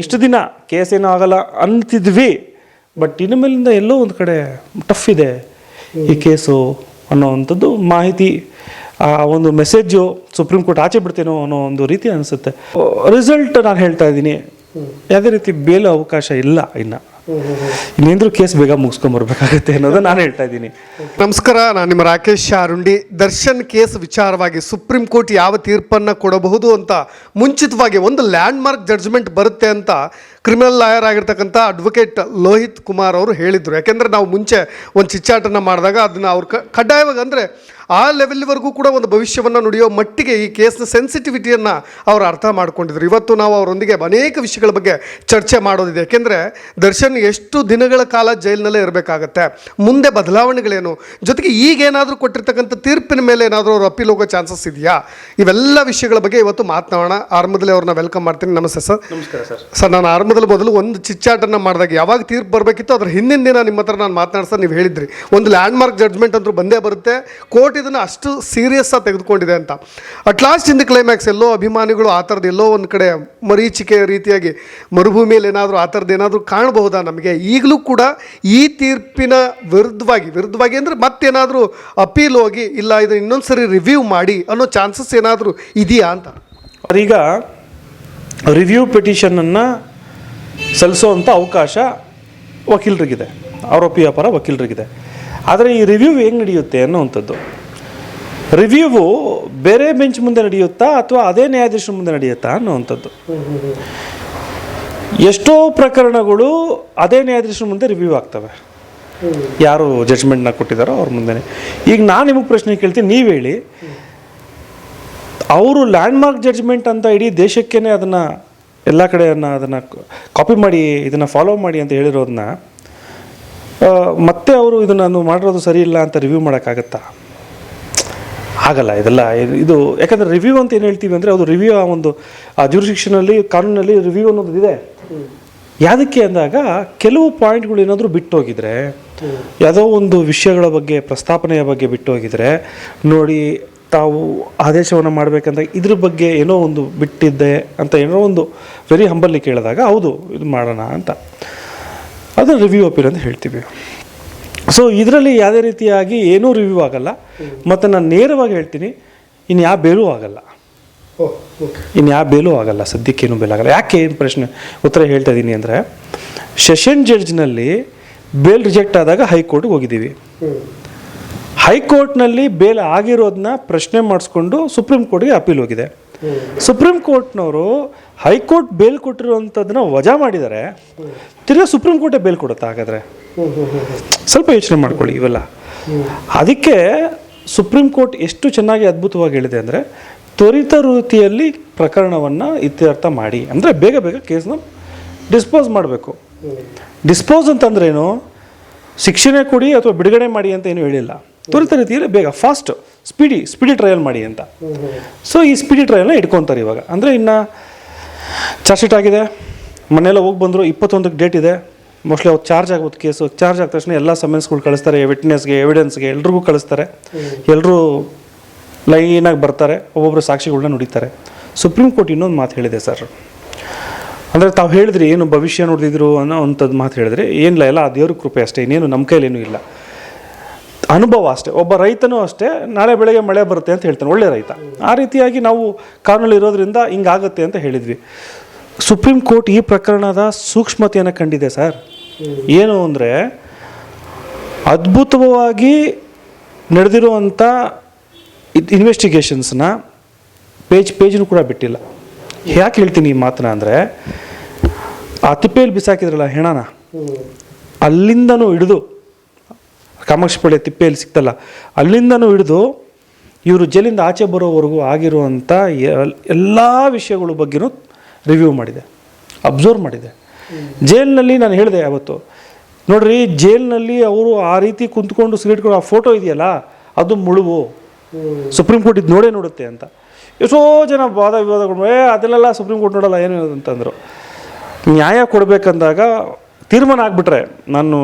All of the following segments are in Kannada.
ಇಷ್ಟು ದಿನ ಕೇಸ್ ಏನೂ ಆಗಲ್ಲ ಅಂತಿದ್ವಿ. ಬಟ್ ಇನ್ನು ಮೇಲಿಂದ ಎಲ್ಲೋ ಒಂದು ಕಡೆ ಟಫ್ ಇದೆ ಈ ಕೇಸು ಅನ್ನೋವಂಥದ್ದು ಮಾಹಿತಿ, ಆ ಒಂದು ಮೆಸೇಜು ಸುಪ್ರೀಂ ಕೋರ್ಟ್ ಆಚೆ ಬಿಡ್ತೇನೋ ಅನ್ನೋ ಒಂದು ರೀತಿ ಅನಿಸುತ್ತೆ. ರಿಸಲ್ಟ್ ನಾನು ಹೇಳ್ತಾ ಇದ್ದೀನಿ. ಯಾವುದೇ ರೀತಿ ಬೇಲು ಅವಕಾಶ ಇಲ್ಲ ಇನ್ನು. ಇನ್ನೇಂದ್ರೂ ಕೇಸ್ ಬೇಗ ಮುಗಿಸ್ಕೊಂಬರ್ಬೇಕಾಗುತ್ತೆ ಅನ್ನೋದು ನಾನು ಹೇಳ್ತಾ ಇದ್ದೀನಿ. ನಮಸ್ಕಾರ, ನಾನು ನಿಮ್ಮ ರಾಕೇಶ್ ಶಾರುಂಡಿ. ದರ್ಶನ್ ಕೇಸ್ ವಿಚಾರವಾಗಿ ಸುಪ್ರೀಂ ಕೋರ್ಟ್ ಯಾವ ತೀರ್ಪನ್ನು ಕೊಡಬಹುದು ಅಂತ ಮುಂಚಿತವಾಗಿ ಒಂದು ಲ್ಯಾಂಡ್ ಮಾರ್ಕ್ ಜಡ್ಜ್ಮೆಂಟ್ ಬರುತ್ತೆ ಅಂತ ಕ್ರಿಮಿನಲ್ ಲಾಯರ್ ಆಗಿರ್ತಕ್ಕಂಥ ಅಡ್ವೊಕೇಟ್ ಲೋಹಿತ್ ಕುಮಾರ್ ಅವರು ಹೇಳಿದರು. ಯಾಕೆಂದರೆ ನಾವು ಮುಂಚೆ ಒಂದು ಚಿಚ್ಚಾಟನ ಮಾಡಿದಾಗ ಅದನ್ನು ಅವ್ರು ಕಡ್ಡಾಯವಾಗಿ ಅಂದರೆ ಆ ಲೆವೆಲ್ವರೆಗೂ ಕೂಡ ಒಂದು ಭವಿಷ್ಯವನ್ನು ನುಡಿಯೋ ಮಟ್ಟಿಗೆ ಈ ಕೇಸ್ನ ಸೆನ್ಸಿಟಿವಿಟಿಯನ್ನು ಅವರು ಅರ್ಥ ಮಾಡ್ಕೊಂಡಿದ್ರು. ಇವತ್ತು ನಾವು ಅವರೊಂದಿಗೆ ಅನೇಕ ವಿಷಯಗಳ ಬಗ್ಗೆ ಚರ್ಚೆ ಮಾಡೋದಿದೆ. ಏಕೆಂದರೆ ದರ್ಶನ್ ಎಷ್ಟು ದಿನಗಳ ಕಾಲ ಜೈಲಿನಲ್ಲೇ ಇರಬೇಕಾಗತ್ತೆ. ಮುಂದೆ ಬದಲಾವಣೆಗಳೇನು? ಜೊತೆಗೆ ಈಗೇನಾದರೂ ಕೊಟ್ಟಿರ್ತಕ್ಕಂಥ ತೀರ್ಪಿನ ಮೇಲೆ ಏನಾದರೂ ಅವರು ಅಪೀಲ್ ಹೋಗೋ ಚಾನ್ಸಸ್ ಇದೆಯಾ? ಇವೆಲ್ಲ ವಿಷಯಗಳ ಬಗ್ಗೆ ಇವತ್ತು ಮಾತನಾಡೋಣ. ಆರಂಭದಲ್ಲಿ ಅವ್ರನ್ನ ವೆಲ್ಕಮ್ ಮಾಡ್ತೀನಿ. ನಮಸ್ತೆ ಸರ್. ನಮಸ್ಕಾರ ಸರ್. ಸರ್ ನಾನು ಆರಂಭದಲ್ಲಿ ಮೊದಲು ಒಂದು ಚಿಚ್ಚಾಟನ್ನು ಮಾಡಿದಾಗ ಯಾವಾಗ ತೀರ್ಪು ಬರಬೇಕಿತ್ತು? ಅದ್ರ ಹಿಂದಿನ ದಿನ ನಿಮ್ಮ ಹತ್ರ ನಾನು ಮಾತನಾಡ್ಸ ನೀವು ಹೇಳಿದ್ರಿ. ಒಂದು ಲ್ಯಾಂಡ್ ಮಾರ್ಕ್ ಜಡ್ಜ್ಮೆಂಟ್ ಅಂತೂ ಬಂದೇ ಬರುತ್ತೆ. ಕೋರ್ಟ್ ಇದನ್ನು ಅಷ್ಟು ಸೀರಿಯಸ್ ಆಗಿ ತೆಗೆದುಕೊಂಡಿದೆ ಅಂತ. At last in the climax ಎಲ್ಲೋ ಅಭಿಮಾನಿಗಳು ಆ ಥರದ್ದು ಎಲ್ಲೋ ಒಂದು ಕಡೆ ಮರೀಚಿಕೆ ರೀತಿಯಾಗಿ ಮರುಭೂಮಿಯಲ್ಲಿ ಏನಾದರೂ ಆ ಥರದ್ದು ಏನಾದರೂ ಕಾಣಬಹುದಾ ನಮಗೆ? ಈಗಲೂ ಕೂಡ ಈ ತೀರ್ಪಿನ ವಿರುದ್ಧವಾಗಿ ವಿರುದ್ಧವಾಗಿ ಅಂದರೆ ಮತ್ತೇನಾದರೂ ಅಪೀಲ್ ಹೋಗಿ, ಇಲ್ಲ ಇದು ಇನ್ನೊಂದು ಸರಿ ರಿವ್ಯೂ ಮಾಡಿ ಅನ್ನೋ ಚಾನ್ಸಸ್ ಏನಾದರೂ ಇದೆಯಾ ಅಂತ? ಅವರೀಗ ರಿವ್ಯೂ ಪಿಟಿಷನನ್ನು ಸಲ್ಲಿಸೋವಂಥ ಅವಕಾಶ ವಕೀಲರಿಗಿದೆ. ಆರೋಪಿಯ ಪರ ವಕೀಲರಿಗಿದೆ. ಆದರೆ ಈ ರಿವ್ಯೂ ಹೆಂಗೆ ನಡೆಯುತ್ತೆ ಅನ್ನೋವಂಥದ್ದು. ರಿವ್ಯೂವು ಬೇರೆ ಬೆಂಚ್ ಮುಂದೆ ನಡೆಯುತ್ತಾ ಅಥವಾ ಅದೇ ನ್ಯಾಯಾಧೀಶರ ಮುಂದೆ ನಡೆಯುತ್ತಾ ಅನ್ನುವಂಥದ್ದು. ಎಷ್ಟೋ ಪ್ರಕರಣಗಳು ಅದೇ ನ್ಯಾಯಾಧೀಶರ ಮುಂದೆ ರಿವ್ಯೂ ಆಗ್ತವೆ. ಯಾರು ಜಡ್ಜ್ಮೆಂಟ್ನ ಕೊಟ್ಟಿದ್ದಾರೋ ಅವ್ರ ಮುಂದೆ ಈಗ ನಾನು ನಿಮಗೆ ಪ್ರಶ್ನೆ ಕೇಳ್ತೀನಿ, ನೀವು ಹೇಳಿ. ಅವರು ಲ್ಯಾಂಡ್ ಮಾರ್ಕ್ ಜಡ್ಜ್ಮೆಂಟ್ ಅಂತ ಇಡೀ ದೇಶಕ್ಕೇ ಅದನ್ನು ಎಲ್ಲ ಕಡೆ ಅದನ್ನು ಕಾಪಿ ಮಾಡಿ, ಇದನ್ನು ಫಾಲೋ ಮಾಡಿ ಅಂತ ಹೇಳಿರೋದನ್ನ ಮತ್ತೆ ಅವರು ಇದನ್ನು ಮಾಡಿರೋದು ಸರಿ ಇಲ್ಲ ಅಂತ ರಿವ್ಯೂ ಮಾಡೋಕ್ಕಾಗತ್ತಾ? ಆಗಲ್ಲ, ಇದೆಲ್ಲ ಇದು- ಯಾಕಂದ್ರೆ ರಿವ್ಯೂ ಅಂತ ಏನು ಹೇಳ್ತೀವಿ ಅಂದರೆ ಅದು ರಿವ್ಯೂ ಆ ಒಂದು, ಆ ಅಲ್ಲಿ ಕಾನೂನಲ್ಲಿ ರಿವ್ಯೂ ಅನ್ನೋದು ಇದೆ. ಯಾವುದಕ್ಕೆ ಅಂದಾಗ, ಕೆಲವು ಪಾಯಿಂಟ್ಗಳು ಏನಾದರೂ ಬಿಟ್ಟು ಹೋಗಿದ್ರೆ ಯಾವುದೋ ಒಂದು ವಿಷಯಗಳ ಬಗ್ಗೆ, ಪ್ರಸ್ತಾಪನೆಯ ಬಗ್ಗೆ ಬಿಟ್ಟು ಹೋಗಿದ್ರೆ ನೋಡಿ, ತಾವು ಆದೇಶವನ್ನು ಮಾಡಬೇಕಂತ, ಇದ್ರ ಬಗ್ಗೆ ಏನೋ ಒಂದು ಬಿಟ್ಟಿದ್ದೆ ಅಂತ ಏನೋ ಒಂದು ವೆರಿ ಹಂಬಲ್ಲಿ ಕೇಳಿದಾಗ, ಹೌದು, ಇದು ಮಾಡೋಣ ಅಂತ. ಅದು ರಿವ್ಯೂ ಅಪೀಲ್ ಅಂತ ಹೇಳ್ತೀವಿ. ಸೊ ಇದರಲ್ಲಿ ಯಾವುದೇ ರೀತಿಯಾಗಿ ಏನೂ ರಿವ್ಯೂ ಆಗಲ್ಲ. ಮತ್ತು ನಾನು ನೇರವಾಗಿ ಹೇಳ್ತೀನಿ ಇನ್ನು ಯಾವ ಬೇಲೂ ಆಗಲ್ಲ. ಇನ್ನು ಯಾವ ಬೇಲೂ ಆಗಲ್ಲ ಸದ್ಯಕ್ಕೇನು ಬೇಲ್ ಆಗಲ್ಲ. ಯಾಕೆ ಏನು ಪ್ರಶ್ನೆ ಉತ್ತರ ಹೇಳ್ತಾ ಇದ್ದೀನಿ ಅಂದರೆ ಸೆಷನ್ ಜಡ್ಜ್ನಲ್ಲಿ ಬೇಲ್ ರಿಜೆಕ್ಟ್ ಆದಾಗ ಹೈಕೋರ್ಟ್ಗೆ ಹೋಗಿದ್ದೀವಿ. ಹೈಕೋರ್ಟ್ನಲ್ಲಿ ಬೇಲ್ ಆಗಿರೋದನ್ನ ಪ್ರಶ್ನೆ ಮಾಡಿಸ್ಕೊಂಡು ಸುಪ್ರೀಂ ಕೋರ್ಟ್ಗೆ ಅಪೀಲ್ ಹೋಗಿದೆ. ಸುಪ್ರೀಂ ಕೋರ್ಟ್ನವರು ಹೈಕೋರ್ಟ್ ಬೇಲ್ ಕೊಟ್ಟಿರುವಂಥದ್ದನ್ನ ವಜಾ ಮಾಡಿದ್ದಾರೆ. ತಿರ್ಗಾ ಸುಪ್ರೀಂ ಕೋರ್ಟೇ ಬೇಲ್ ಕೊಡುತ್ತಾ ಹಾಗಾದರೆ? ಸ್ವಲ್ಪ ಯೋಚನೆ ಮಾಡ್ಕೊಳ್ಳಿ ಇವೆಲ್ಲ. ಅದಕ್ಕೆ ಸುಪ್ರೀಂ ಕೋರ್ಟ್ ಎಷ್ಟು ಚೆನ್ನಾಗಿ ಅದ್ಭುತವಾಗಿ ಹೇಳಿದೆ ಅಂದರೆ ತ್ವರಿತ ರೀತಿಯಲ್ಲಿ ಪ್ರಕರಣವನ್ನು ಇತ್ಯರ್ಥ ಮಾಡಿ. ಅಂದರೆ ಬೇಗ ಬೇಗ ಕೇಸ್ನ ಡಿಸ್ಪೋಸ್ ಮಾಡಬೇಕು. ಡಿಸ್ಪೋಸ್ ಅಂತಂದ್ರೇನು ಶಿಕ್ಷಣ ಕೊಡಿ ಅಥವಾ ಬಿಡುಗಡೆ ಮಾಡಿ ಅಂತ ಏನು ಹೇಳಿಲ್ಲ. ತ್ವರಿತ ರೀತಿಯಲ್ಲಿ ಬೇಗ, ಫಾಸ್ಟ್. ಸ್ಪೀಡಿ ಸ್ಪೀಡಿ ಟ್ರಯಲ್ ಮಾಡಿ ಅಂತ. ಸೊ ಈ ಸ್ಪೀಡಿ ಟ್ರಯಲ್ನ ಇಟ್ಕೊತಾರೆ ಇವಾಗ. ಅಂದರೆ ಇನ್ನು ಚಾರ್ಜ್ ಶೀಟ್ ಆಗಿದೆ. ಮನೆಯೆಲ್ಲ ಹೋಗಿ ಬಂದರು ಇಪ್ಪತ್ತೊಂದಕ್ಕೆ ಡೇಟ್ ಇದೆ. ಮೋಸ್ಟ್ಲಿ ಅವ್ರು ಚಾರ್ಜ್ ಆಗ್ಬೋದು ಕೇಸು. ಚಾರ್ಜ್ ಆದ ತಕ್ಷಣ ಎಲ್ಲ ಸಮನ್ಸ್ಗಳು ಕಳಿಸ್ತಾರೆ ವಿಟ್ನೆಸ್ಗೆ ಎವಿಡೆನ್ಸ್ಗೆ ಎಲ್ರಿಗೂ ಕಳಿಸ್ತಾರೆ. ಎಲ್ಲರೂ ಲೈನಾಗಿ ಬರ್ತಾರೆ. ಒಬ್ಬೊಬ್ಬರು ಸಾಕ್ಷಿಗಳನ್ನ ನುಡಿತಾರೆ. ಸುಪ್ರೀಂ ಕೋರ್ಟ್ ಇನ್ನೊಂದು ಮಾತು ಹೇಳಿದೆ ಸರ್. ಅಂದರೆ ತಾವು ಹೇಳಿದ್ರಿ ಏನು ಭವಿಷ್ಯ ನೋಡಿದ್ರು ಅನ್ನೋ ಅಂಥದ್ದು ಮಾತು ಹೇಳಿದ್ರೆ ಏನಿಲ್ಲ ಎಲ್ಲ ಆ ದೇವ್ರ ಕೃಪೆ ಅಷ್ಟೇ. ಇನ್ನೇನು ನಮ್ಮ ಕೈಲೇನೂ ಇಲ್ಲ. ಅನುಭವ ಅಷ್ಟೇ, ಒಬ್ಬ ರೈತನೂ ಅಷ್ಟೇ, ನಾಳೆ ಬೆಳಗ್ಗೆ ಮಳೆ ಬರುತ್ತೆ ಅಂತ ಹೇಳ್ತಾನೆ, ಒಳ್ಳೆ ರೈತ. ಆ ರೀತಿಯಾಗಿ ನಾವು ಕಾನೂನಲ್ಲಿ ಇರೋದ್ರಿಂದ ಹಿಂಗಾಗುತ್ತೆ ಅಂತ ಹೇಳಿದ್ವಿ. ಸುಪ್ರೀಂ ಕೋರ್ಟ್ ಈ ಪ್ರಕರಣದ ಸೂಕ್ಷ್ಮತೆಯನ್ನು ಕಂಡಿದೆ ಸರ್. ಏನು ಅಂದರೆ, ಅದ್ಭುತವಾಗಿ ನಡೆದಿರುವಂಥ ಇನ್ವೆಸ್ಟಿಗೇಷನ್ಸ್ನ ಪೇಜ್, ಪೇಜ್ನು ಕೂಡ ಬಿಟ್ಟಿಲ್ಲ. ಯಾಕೆ ಹೇಳ್ತೀನಿ ಈ ಮಾತನ್ನ ಅಂದರೆ, ಆ ತಿಪ್ಪೆಯಲ್ಲಿ ಬಿಸಾಕಿದ್ರಲ್ಲ ಹೆಣನ, ಅಲ್ಲಿಂದನೂ ಹಿಡಿದು ಕಾಮಾಕ್ಷಿಪಳ್ಳಿ ತಿಪ್ಪೆಯಲ್ಲಿ ಸಿಕ್ತಲ್ಲ, ಅಲ್ಲಿಂದನೂ ಹಿಡಿದು ಇವರು ಜೈಲಿಂದ ಆಚೆ ಬರೋವರೆಗೂ ಆಗಿರುವಂಥ ಎಲ್ಲ ವಿಷಯಗಳ ಬಗ್ಗೆನೂ ರಿವ್ಯೂ ಮಾಡಿದೆ ಅಬ್ಸರ್ವ್ ಮಾಡಿದೆ. ಜೈಲಿನಲ್ಲಿ ನಾನು ಹೇಳಿದೆ ಅವತ್ತು ನೋಡ್ರಿ ಜೈಲಿನಲ್ಲಿ ಅವರು ಆ ರೀತಿ ಕುಂತ್ಕೊಂಡು ಸಿಗರೇಟ್ಗಳು ಆ ಫೋಟೋ ಇದೆಯಲ್ಲ, ಅದು ಮುಳುವು ಸುಪ್ರೀಂ ಕೋರ್ಟ್ ಇದು ನೋಡೇ ನೋಡುತ್ತೆ ಅಂತ. ಎಷ್ಟೋ ಜನ ವಾದ ವಿವಾದಗಳು, ಏ ಅದನ್ನೆಲ್ಲ ಸುಪ್ರೀಂ ಕೋರ್ಟ್ ನೋಡಲ್ಲ, ಏನು ಅಂತಂದರು ನ್ಯಾಯ ಕೊಡಬೇಕಂದಾಗ ತೀರ್ಮಾನ ಆಗಿಬಿಟ್ರೆ ನಾನು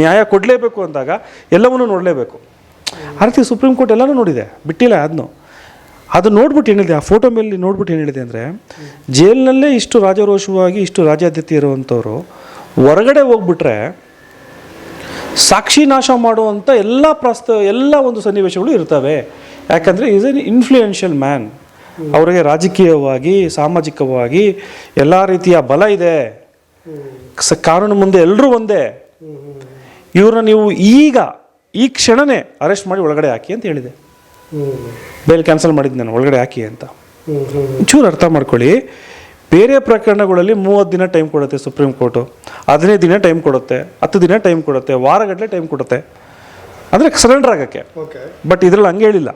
ನ್ಯಾಯ ಕೊಡಲೇಬೇಕು ಅಂದಾಗ ಎಲ್ಲವನ್ನೂ ನೋಡಲೇಬೇಕು. ಆ ಸುಪ್ರೀಂ ಕೋರ್ಟ್ ಎಲ್ಲನೂ ನೋಡಿದೆ, ಬಿಟ್ಟಿಲ್ಲ ಅದನ್ನು ಅದು ನೋಡ್ಬಿಟ್ಟು ಏನಿದೆ ಆ ಫೋಟೋ ಮೇಲೆ ನೋಡ್ಬಿಟ್ಟು ಏನಿದೆ ಅಂದರೆ, ಜೈಲಿನಲ್ಲೇ ಇಷ್ಟು ರಾಜರೋಷವಾಗಿ, ಇಷ್ಟು ರಾಜಾದ್ಯತೆ ಇರುವಂಥವ್ರು ಹೊರಗಡೆ ಹೋಗ್ಬಿಟ್ರೆ ಸಾಕ್ಷಿ ನಾಶ ಮಾಡುವಂಥ ಎಲ್ಲ ಪ್ರಸ್ತ, ಎಲ್ಲ ಒಂದು ಸನ್ನಿವೇಶಗಳು ಇರ್ತವೆ. ಯಾಕಂದರೆ ಈಸ್ ಎನ್ ಇನ್ಫ್ಲೂಯೆನ್ಷಿಯಲ್ ಮ್ಯಾನ್. ಅವರಿಗೆ ರಾಜಕೀಯವಾಗಿ, ಸಾಮಾಜಿಕವಾಗಿ ಎಲ್ಲ ರೀತಿಯ ಬಲ ಇದೆ. ಸ ಕಾನೂನು ಮುಂದೆ ಎಲ್ಲರೂ ಒಂದೇ. ಇವ್ರನ್ನ ನೀವು ಈಗ ಈ ಕ್ಷಣನೇ ಅರೆಸ್ಟ್ ಮಾಡಿ ಒಳಗಡೆ ಹಾಕಿ ಅಂತ ಹೇಳಿದೆ. ಬೇಲ್ ಕ್ಯಾನ್ಸಲ್ ಮಾಡಿದ್ದು ನಾನು ಒಳಗಡೆ ಹಾಕಿ ಅಂತ. ಚೂರು ಅರ್ಥ ಮಾಡ್ಕೊಳ್ಳಿ. ಬೇರೆ ಪ್ರಕರಣಗಳಲ್ಲಿ ಮೂವತ್ತು ದಿನ ಟೈಮ್ ಕೊಡುತ್ತೆ ಸುಪ್ರೀಂ ಕೋರ್ಟು. ಹದಿನೈದು ದಿನ ಟೈಮ್ ಕೊಡುತ್ತೆ ಹತ್ತು ದಿನ ಟೈಮ್ ಕೊಡುತ್ತೆ ವಾರಗಟ್ಟಲೆ ಟೈಮ್ ಕೊಡುತ್ತೆ. ಅಂದರೆ ಸರೆಂಡರ್ ಆಗೋಕ್ಕೆ. ಓಕೆ. ಬಟ್ ಇದರಲ್ಲಿ ಹಂಗೆ ಹೇಳಿಲ್ಲ.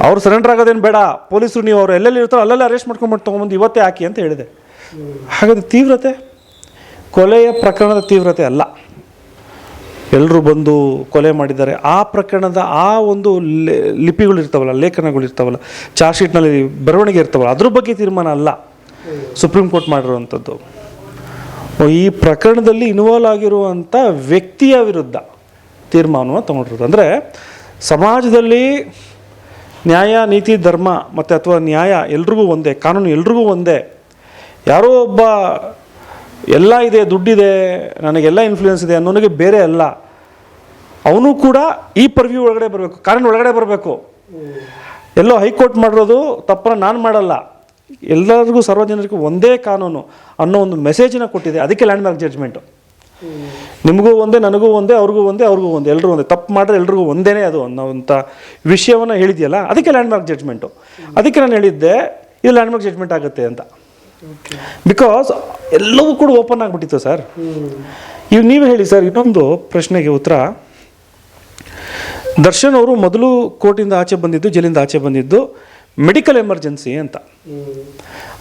ಅವ್ರು ಸರೆಂಡರ್ ಆಗೋದೇನು ಬೇಡ ಪೊಲೀಸರು ನೀವು ಅವ್ರು ಎಲ್ಲೆಲ್ಲಿ ಇರ್ತಾರೋ ಅಲ್ಲೆಲ್ಲ ಅರೆಸ್ಟ್ ಮಾಡ್ಕೊಂಡ್ಬಿಟ್ಟು ತೊಗೊಂಬಂದು ಇವತ್ತೇ ಹಾಕಿ ಅಂತ ಹೇಳಿದೆ. ಹಾಗಾದ್ರೆ ತೀವ್ರತೆ? ಕೊಲೆಯ ಪ್ರಕರಣದ ತೀವ್ರತೆ ಅಲ್ಲ. ಎಲ್ಲರೂ ಬಂದು ಕೊಲೆ ಮಾಡಿದ್ದಾರೆ. ಆ ಪ್ರಕರಣದ ಆ ಒಂದು ಲಿಪಿಗಳು ಇರ್ತಾವಲ್ಲ, ಲೇಖನಗಳು ಇರ್ತಾವಲ್ಲ, ಚಾರ್ಜ್ ಶೀಟ್ನಲ್ಲಿ ಬರವಣಿಗೆ ಇರ್ತಾವಲ್ಲ, ಅದ್ರ ಬಗ್ಗೆ ತೀರ್ಮಾನ ಅಲ್ಲ. ಸುಪ್ರೀಂ ಕೋರ್ಟ್ ಮಾಡಿರುವಂಥದ್ದು. ಈ ಪ್ರಕರಣದಲ್ಲಿ ಇನ್ವಾಲ್ವ್ ಆಗಿರುವಂಥ ವ್ಯಕ್ತಿಯ ವಿರುದ್ಧ ತೀರ್ಮಾನವನ್ನು ತಗೊಂಡಿರೋದು. ಅಂದರೆ ಸಮಾಜದಲ್ಲಿ ನ್ಯಾಯ, ನೀತಿ, ಧರ್ಮ ಮತ್ತು ಅಥವಾ ನ್ಯಾಯ ಎಲ್ರಿಗೂ ಒಂದೇ, ಕಾನೂನು ಎಲ್ರಿಗೂ ಒಂದೇ ಯಾರೋ ಒಬ್ಬ, ಎಲ್ಲ ಇದೆ, ದುಡ್ಡಿದೆ, ನನಗೆಲ್ಲ ಇನ್ಫ್ಲೂಯೆನ್ಸ್ ಇದೆ ಅನ್ನೋನಿಗೆ ಬೇರೆ ಅಲ್ಲ. ಅವನು ಕೂಡ ಈ ಪರ್ವ್ಯೂ ಒಳಗಡೆ ಬರಬೇಕು ಕಾರಣ ಒಳಗಡೆ ಬರಬೇಕು. ಎಲ್ಲೋ ಹೈಕೋರ್ಟ್ ಮಾಡಿರೋದು ತಪ್ಪನ್ನು ನಾನು ಮಾಡಲ್ಲ. ಎಲ್ಲರಿಗೂ ಸರ್ವಜನರಿಗೂ ಒಂದೇ ಕಾನೂನು ಅನ್ನೋ ಒಂದು ಮೆಸೇಜನ್ನ ಕೊಟ್ಟಿದೆ. ಅದಕ್ಕೆ ಲ್ಯಾಂಡ್ ಮಾರ್ಕ್ ಜಡ್ಜ್ಮೆಂಟು ನಿಮಗೂ ಒಂದೇ, ನನಗೂ ಒಂದೇ, ಅವ್ರಿಗೂ ಒಂದೇ ಅವ್ರಿಗೂ ಒಂದೇ ಎಲ್ಲರೂ ಒಂದೇ. ತಪ್ಪು ಮಾಡಿದ್ರೆ ಎಲ್ರಿಗೂ ಒಂದೇ ಅದು ಅನ್ನೋವಂಥ ವಿಷಯವನ್ನು ಹೇಳಿದೆಯಲ್ಲ, ಅದಕ್ಕೆ ಲ್ಯಾಂಡ್ ಮಾರ್ಕ್ ಜಡ್ಜ್ಮೆಂಟು ಅದಕ್ಕೆ ನಾನು ಹೇಳಿದ್ದೆ, ಇದು ಲ್ಯಾಂಡ್ ಮಾರ್ಕ್ ಜಡ್ಜ್ಮೆಂಟ್ ಆಗುತ್ತೆ ಅಂತ. ಬಿಕಾಸ್ ಎಲ್ಲವೂ ಕೂಡ ಓಪನ್ ಆಗಿಬಿಟ್ಟಿತ್ತು ಸರ್ ಈಗ ನೀವು ಹೇಳಿ ಸರ್ ಇನ್ನೊಂದು ಪ್ರಶ್ನೆಗೆ ಉತ್ತರ. ದರ್ಶನ್ ಅವರು ಮೊದಲು ಕೋರ್ಟಿಂದ ಆಚೆ ಬಂದಿದ್ದು ಜೈಲಿಂದ ಆಚೆ ಬಂದಿದ್ದು ಮೆಡಿಕಲ್ ಎಮರ್ಜೆನ್ಸಿ ಅಂತ.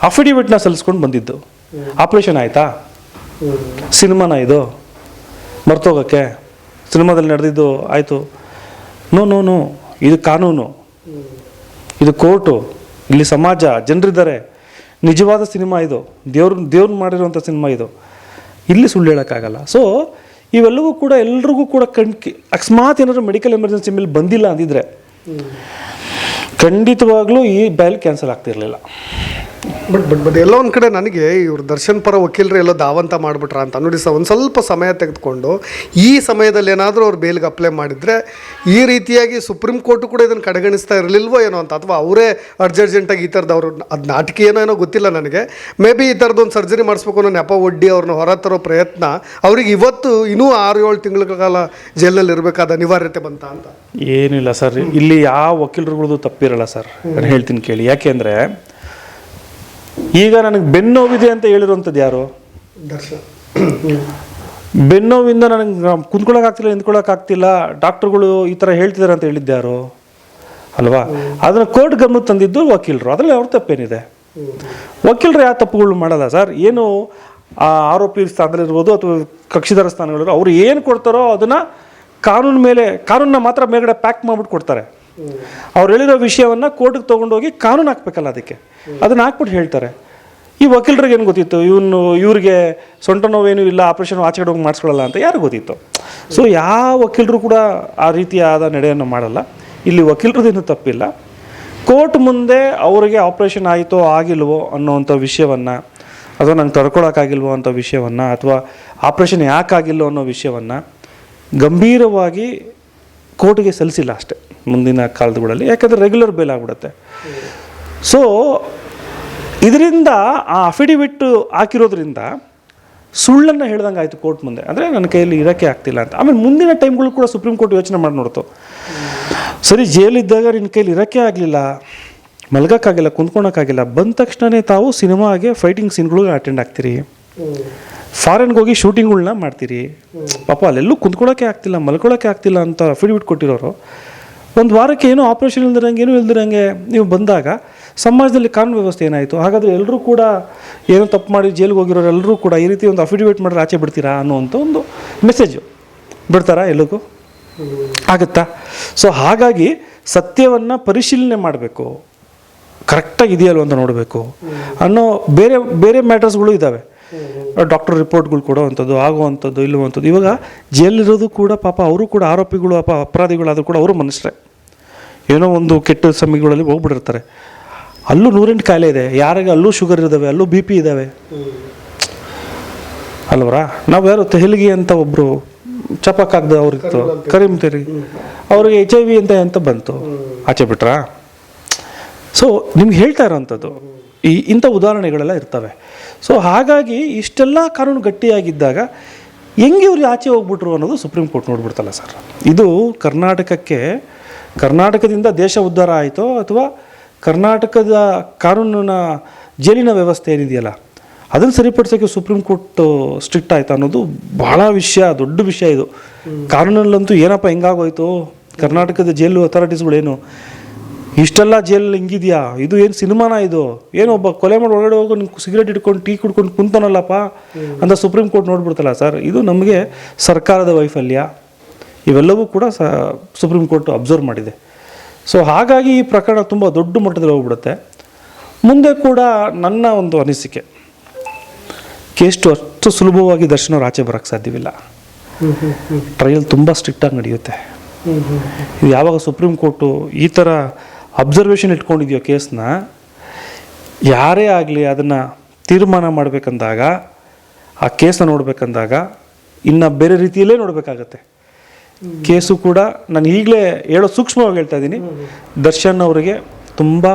ಅಫಿಡವಿಟ್ನ ಸಲ್ಲಿಸ್ಕೊಂಡು ಬಂದಿದ್ದು. ಆಪ್ರೇಷನ್ ಆಯಿತಾ? ಸಿನಿಮಾನ ಇದು? ಮರ್ತೋಗಕ್ಕೆ? ಸಿನಿಮಾದಲ್ಲಿ ನಡೆದಿದ್ದು ಆಯಿತು? ನೋ ನೋ ನೋ ಇದು ಕಾನೂನು. ಇದು ಕೋರ್ಟು. ಇಲ್ಲಿ ಸಮಾಜ ಜನರಿದ್ದಾರೆ. ನಿಜವಾದ ಸಿನಿಮಾ ಇದು. ದೇವ್ರ ದೇವ್ರನ್ನ ಮಾಡಿರುವಂಥ ಸಿನಿಮಾ ಇದು. ಇಲ್ಲಿ ಸುಳ್ಳು ಹೇಳೋಕ್ಕಾಗಲ್ಲ. ಸೊ ಇವೆಲ್ಲವೂ ಕೂಡ ಎಲ್ರಿಗೂ ಕೂಡ ಕಣ್ಕಿ ಅಕಸ್ಮಾತ್ ಏನಾದರೂ ಮೆಡಿಕಲ್ ಎಮರ್ಜೆನ್ಸಿ ಮೇಲೆ ಬಂದಿಲ್ಲ ಅಂದಿದ್ರೆ ಖಂಡಿತವಾಗ್ಲೂ ಈ ಬಯಲ್ ಕ್ಯಾನ್ಸಲ್ ಆಗ್ತಿರ್ಲಿಲ್ಲ. ಬಟ್ ಬಟ್ ಬಟ್ ಎಲ್ಲೋ ಒಂದು ಕಡೆ ನನಗೆ ಇವ್ರು ದರ್ಶನ್ ಪರ ವಕೀಲರು ಎಲ್ಲ ದಾವಂತ ಮಾಡಿಬಿಟ್ರ ಅಂತ ನೋಡಿ ಸರ್ ಒಂದು ಸ್ವಲ್ಪ ಸಮಯ ತೆಗೆದುಕೊಂಡು ಈ ಸಮಯದಲ್ಲಿ ಏನಾದರೂ ಅವ್ರು ಬೇಲ್ಗೆ ಅಪ್ಲೈ ಮಾಡಿದರೆ ಈ ರೀತಿಯಾಗಿ ಸುಪ್ರೀಂ ಕೋರ್ಟು ಕೂಡ ಇದನ್ನು ಕಡೆಗಣಿಸ್ತಾ ಇರಲಿಲ್ವೋ ಏನೋ ಅಂತ ಅಥವಾ ಅವರೇ ಅರ್ಜೆಂಟಾಗಿ ಈ ಥರದ್ದು ಅವರು ಅದು ನಾಟಕ ಏನೋ ಏನೋ ಗೊತ್ತಿಲ್ಲ ನನಗೆ. ಮೇ ಬಿ ಈ ಥರದ್ದು ಒಂದು ಸರ್ಜರಿ ಮಾಡಿಸ್ಬೇಕು ಅನ್ನೋ ನೆಪ ಒಡ್ಡಿ ಅವ್ರನ್ನ ಹೊರ ತರೋ ಪ್ರಯತ್ನ ಅವ್ರಿಗೆ ಇವತ್ತು ಇನ್ನೂ ಆರು ಏಳು ತಿಂಗಳ ಕಾಲ ಜೈಲಲ್ಲಿ ಇರಬೇಕಾದ ಅನಿವಾರ್ಯತೆ ಬಂತ ಅಂತ. ಏನಿಲ್ಲ ಸರ್, ಇಲ್ಲಿ ಯಾವ ವಕೀಲರುಗಳದ್ದು ತಪ್ಪಿರಲ್ಲ ಸರ್. ಹೇಳ್ತೀನಿ ಕೇಳಿ. ಯಾಕೆಂದರೆ ಈಗ ನನಗೆ ಬೆನ್ನೋವಿದೆ ಅಂತ ಹೇಳಿರುವಂಥದ್ದು ಯಾರು? ಬೆನ್ನೋವಿಂದ ನನಗೆ ಕುಂತ್ಕೊಳ್ಳೋಕ್ಕಾಗ್ತಿಲ್ಲ ನಿಂತ್ಕೊಳ್ಳೋಕ್ಕಾಗ್ತಿಲ್ಲ ಡಾಕ್ಟ್ರುಗಳು ಈ ಥರ ಹೇಳ್ತಿದ್ದಾರೆ ಅಂತ ಹೇಳಿದ್ದು ಯಾರು? ಅಲ್ವಾ? ಅದನ್ನು ಕೋರ್ಟ್ ಗಮನ ತಂದಿದ್ದು ವಕೀಲರು. ಅದರಲ್ಲಿ ಅವ್ರ ತಪ್ಪೇನಿದೆ? ವಕೀಲರು ಯಾವ ತಪ್ಪುಗಳು ಮಾಡಲ್ಲ ಸರ್? ಏನು ಆ ಆರೋಪಿ ಸ್ಥಾನದಲ್ಲಿರ್ಬೋದು ಅಥವಾ ಕಕ್ಷಿದಾರ ಸ್ಥಾನಗಳಿರೋ ಅವ್ರು ಏನು ಕೊಡ್ತಾರೋ ಅದನ್ನು ಕಾನೂನು ಮೇಲೆ ಕಾನೂನನ್ನ ಮಾತ್ರ ಮೇಲ್ಗಡೆ ಪ್ಯಾಕ್ ಮಾಡ್ಬಿಟ್ಟು ಕೊಡ್ತಾರೆ. ಅವ್ರು ಹೇಳಿರೋ ವಿಷಯವನ್ನು ಕೋರ್ಟ್ಗೆ ತೊಗೊಂಡೋಗಿ ಕಾನೂನು ಹಾಕ್ಬೇಕಲ್ಲ ಅದಕ್ಕೆ. ಅದನ್ನ ಹಾಕ್ಬಿಟ್ಟು ಹೇಳ್ತಾರೆ. ಈ ವಕೀಲರಿಗೆ ಏನು ಗೊತ್ತಿತ್ತು? ಇವನು, ಇವ್ರಿಗೆ ಸೊಂಟ ನೋವೇನು ಇಲ್ಲ, ಆಪ್ರೇಷನ್ ಆಚೆ ಹೋಗಿ ಮಾಡಿಸ್ಕೊಳ್ಳಲ್ಲ ಅಂತ ಯಾರು ಗೊತ್ತಿತ್ತು. ಸೊ ಯಾವ ವಕೀಲರು ಕೂಡ ಆ ರೀತಿಯಾದ ನಡೆಯನ್ನು ಮಾಡಲ್ಲ. ಇಲ್ಲಿ ವಕೀಲರದೇನು ತಪ್ಪಿಲ್ಲ. ಕೋರ್ಟ್ ಮುಂದೆ ಅವರಿಗೆ ಆಪ್ರೇಷನ್ ಆಯಿತೋ ಆಗಿಲ್ವೋ ಅನ್ನೋವಂಥ ವಿಷಯವನ್ನು, ಅಥವಾ ನಂಗೆ ತಡ್ಕೊಳಕ್ಕಾಗಿಲ್ವೋ ಅಂತ ವಿಷಯವನ್ನು, ಅಥವಾ ಆಪ್ರೇಷನ್ ಯಾಕಾಗಿಲ್ಲೋ ಅನ್ನೋ ವಿಷಯವನ್ನು ಗಂಭೀರವಾಗಿ ಕೋರ್ಟ್ಗೆ ಸಲ್ಲಿಸಿಲ್ಲ ಅಷ್ಟೇ ಮುಂದಿನ ಕಾಲದಗಳಲ್ಲಿ ಯಾಕಂದರೆ ರೆಗ್ಯುಲರ್ ಬೇಲ್ ಆಗಿಬಿಡುತ್ತೆ. ಸೊ ಇದರಿಂದ ಆ ಅಫಿಡವಿಟ್ ಹಾಕಿರೋದ್ರಿಂದ ಸುಳ್ಳನ್ನು ಹೇಳ್ದಂಗೆ ಆಯಿತು ಕೋರ್ಟ್ ಮುಂದೆ. ಅಂದರೆ ನನ್ನ ಕೈಯಲ್ಲಿ ಇರೋಕ್ಕೆ ಆಗ್ತಿಲ್ಲ ಅಂತ. ಆಮೇಲೆ ಮುಂದಿನ ಟೈಮ್ಗಳು ಕೂಡ ಸುಪ್ರೀಂ ಕೋರ್ಟ್ ಯೋಚನೆ ಮಾಡಿ ನೋಡ್ತು. ಸರಿ, ಜೈಲಿದ್ದಾಗ ನಿನ್ನ ಕೈಲಿ ಇರೋಕ್ಕೆ ಆಗಲಿಲ್ಲ. ಮಲ್ಗೋಕ್ಕಾಗಿಲ್ಲ, ಕುಂತ್ಕೊಳಕ್ಕಾಗಿಲ್ಲ. ಬಂದ ತಕ್ಷಣವೇ ತಾವು ಸಿನಿಮಾಗೆ ಫೈಟಿಂಗ್ ಸೀನ್ಗಳಿಗೆ ಅಟೆಂಡ್ ಆಗ್ತೀರಿ. ಫಾರಿನ್ಗೆ ಹೋಗಿ ಶೂಟಿಂಗ್ಗಳನ್ನ ಮಾಡ್ತೀರಿ. ಪಾಪ, ಅಲ್ಲೆಲ್ಲೂ ಕುಂತ್ಕೊಳ್ಳೋಕ್ಕೆ ಆಗ್ತಿಲ್ಲ ಮಲ್ಕೊಳ್ಳೋಕ್ಕೆ ಆಗ್ತಿಲ್ಲ ಅಂತ ಅಫಿಡವಿಟ್ ಕೊಟ್ಟಿರೋರು. ಒಂದು ವಾರಕ್ಕೆ ಏನೋ ಆಪ್ರೇಷನ್ ಇಲ್ದಿರಂಗೆ, ಏನೂ ಇಲ್ದಿರಂಗೆ ನೀವು ಬಂದಾಗ ಸಮಾಜದಲ್ಲಿ ಕಾನೂನು ವ್ಯವಸ್ಥೆ ಏನಾಯಿತು? ಹಾಗಾದರೆ ಎಲ್ಲರೂ ಕೂಡ ಏನೋ ತಪ್ಪು ಮಾಡಿ ಜೈಲಿಗೆ ಹೋಗಿರೋರು ಎಲ್ಲರೂ ಕೂಡ ಈ ರೀತಿ ಒಂದು ಅಫಿಡವಿಟ್ ಮಾಡಿದ್ರೆ ಆಚೆ ಬಿಡ್ತೀರಾ ಅನ್ನೋವಂಥ ಒಂದು ಮೆಸೇಜು ಬಿಡ್ತಾರಾ ಎಲ್ಲಿಗೂ ಆಗುತ್ತಾ? ಸೊ ಹಾಗಾಗಿ ಸತ್ಯವನ್ನು ಪರಿಶೀಲನೆ ಮಾಡಬೇಕು. ಕರೆಕ್ಟಾಗಿ ಇದೆಯಲ್ವ ಅಂತ ನೋಡಬೇಕು. ಅನ್ನೋ ಬೇರೆ ಬೇರೆ ಮ್ಯಾಟರ್ಸ್ಗಳು ಇದ್ದಾವೆ ಡಾಕ್ಟರ್ ರಿಪೋರ್ಟ್ಗಳು ಕೊಡುವಂಥದ್ದು, ಆಗುವಂಥದ್ದು, ಇಲ್ಲುವಂಥದ್ದು. ಇವಾಗ ಜೈಲಿರೋದು ಕೂಡ ಪಾಪ ಅವರು ಕೂಡ ಆರೋಪಿಗಳು ಅಪ ಅಪರಾಧಿಗಳಾದರೂ ಕೂಡ ಅವರು ಮನುಷ್ಯರೇ. ಏನೋ ಒಂದು ಕೆಟ್ಟ ಸಮಯಗಳಲ್ಲಿ ಹೋಗ್ಬಿಟ್ಟಿರ್ತಾರೆ. ಅಲ್ಲೂ ನೂರೆಂಟು ಕಾಯಿಲೆ ಇದೆ. ಯಾರಿಗೆ ಅಲ್ಲೂ ಶುಗರ್ ಇದ್ದಾವೆ ಅಲ್ಲೂ ಬಿ ಪಿ ಇದ್ದಾವೆ ಅಲ್ವರಾ? ನಾವು ಯಾರು ತೆಹಲ್ಗಿ ಅಂತ ಒಬ್ಬರು ಚಪಕ್ಕಾಗ್ದ ಅವ್ರಿತ್ತು ಕರಿಮ್ ತೆರಿ ಅವ್ರಿಗೆ ಎಚ್ ಐ ವಿ ಅಂತ ಅಂತ ಬಂತು. ಆಚೆ ಬಿಟ್ರಾ? ಸೊ ನಿಮ್ಗೆ ಹೇಳ್ತಾ ಇರೋವಂಥದ್ದು ಈ ಇಂಥ ಉದಾಹರಣೆಗಳೆಲ್ಲ ಇರ್ತವೆ. ಸೊ ಹಾಗಾಗಿ ಇಷ್ಟೆಲ್ಲ ಕಾನೂನು ಗಟ್ಟಿಯಾಗಿದ್ದಾಗ ಹೆಂಗೆ ಇವ್ರು ಆಚೆ ಹೋಗ್ಬಿಟ್ರು ಅನ್ನೋದು ಸುಪ್ರೀಂ ಕೋರ್ಟ್ ನೋಡ್ಬಿಡ್ತಲ್ಲ ಸರ್. ಇದು ಕರ್ನಾಟಕಕ್ಕೆ ಕರ್ನಾಟಕದಿಂದ ದೇಶ ಉದ್ಧಾರ ಆಯಿತೋ ಅಥವಾ ಕರ್ನಾಟಕದ ಕಾನೂನಿನ ಜೈಲಿನ ವ್ಯವಸ್ಥೆ ಏನಿದೆಯಲ್ಲ ಅದನ್ನು ಸರಿಪಡಿಸೋಕ್ಕೆ ಸುಪ್ರೀಂ ಕೋರ್ಟ್ ಸ್ಟ್ರಿಕ್ಟ್ ಆಯಿತು ಅನ್ನೋದು ಬಹಳ ವಿಷಯ ದೊಡ್ಡ ವಿಷಯ ಇದು. ಕಾನೂನಲ್ಲಂತೂ ಏನಪ್ಪ ಹೆಂಗಾಗೋಯ್ತು? ಕರ್ನಾಟಕದ ಜೈಲು ಅಥಾರಿಟೀಸ್ಗಳೇನು ಇಷ್ಟೆಲ್ಲ ಜೈಲ್ ಹಿಂಗಿದ್ಯಾ? ಇದು ಏನು ಸಿನಿಮಾನ ಇದು? ಏನು ಒಬ್ಬ ಕೊಲೆ ಮಾಡಿ ಒಳಗಡೆ ಹೋಗೋ ನೀವು ಸಿಗರೇಟ್ ಇಟ್ಕೊಂಡು ಟೀ ಕುಡ್ಕೊಂಡು ಕುಂತಾನಲ್ಲಪ್ಪ? ಅಂತ ಸುಪ್ರೀಂ ಕೋರ್ಟ್ ನೋಡ್ಬಿಡ್ತಲ್ಲ ಸರ್. ಇದು ನಮಗೆ ಸರ್ಕಾರದ ವೈಫಲ್ಯ. ಇವೆಲ್ಲವೂ ಕೂಡ ಸ ಸುಪ್ರೀಂ ಕೋರ್ಟ್ ಅಬ್ಸರ್ವ್ ಮಾಡಿದೆ. ಸೊ ಹಾಗಾಗಿ ಈ ಪ್ರಕರಣ ತುಂಬ ದೊಡ್ಡ ಮಟ್ಟದಲ್ಲಿ ಹೋಗ್ಬಿಡುತ್ತೆ. ಮುಂದೆ ಕೂಡ ನನ್ನ ಒಂದು ಅನಿಸಿಕೆ. ಕೇಸ್ಟು ಅಷ್ಟು ಸುಲಭವಾಗಿ ದರ್ಶನ ಆಚೆ ಬರೋಕ್ಕೆ ಸಾಧ್ಯವಿಲ್ಲ. ಟ್ರಯಲ್ ತುಂಬ ಸ್ಟ್ರಿಕ್ಟಾಗಿ ನಡೆಯುತ್ತೆ. ಯಾವಾಗ ಸುಪ್ರೀಂ ಕೋರ್ಟು ಈ ಥರ ಅಬ್ಸರ್ವೇಷನ್ ಇಟ್ಕೊಂಡಿದೆಯೋ ಕೇಸ್ನ ಯಾರೇ ಆಗಲಿ ಅದನ್ನು ತೀರ್ಮಾನ ಮಾಡಬೇಕಂದಾಗ ಆ ಕೇಸನ್ನ ನೋಡಬೇಕಂದಾಗ ಇನ್ನು ಬೇರೆ ರೀತಿಯಲ್ಲೇ ನೋಡಬೇಕಾಗತ್ತೆ. ಕೇಸು ಕೂಡ ನಾನು ಈಗಲೇ ಹೇಳೋ ಸೂಕ್ಷ್ಮವಾಗಿ ಹೇಳ್ತಾ ಇದ್ದೀನಿ. ದರ್ಶನ್ ಅವರಿಗೆ ತುಂಬ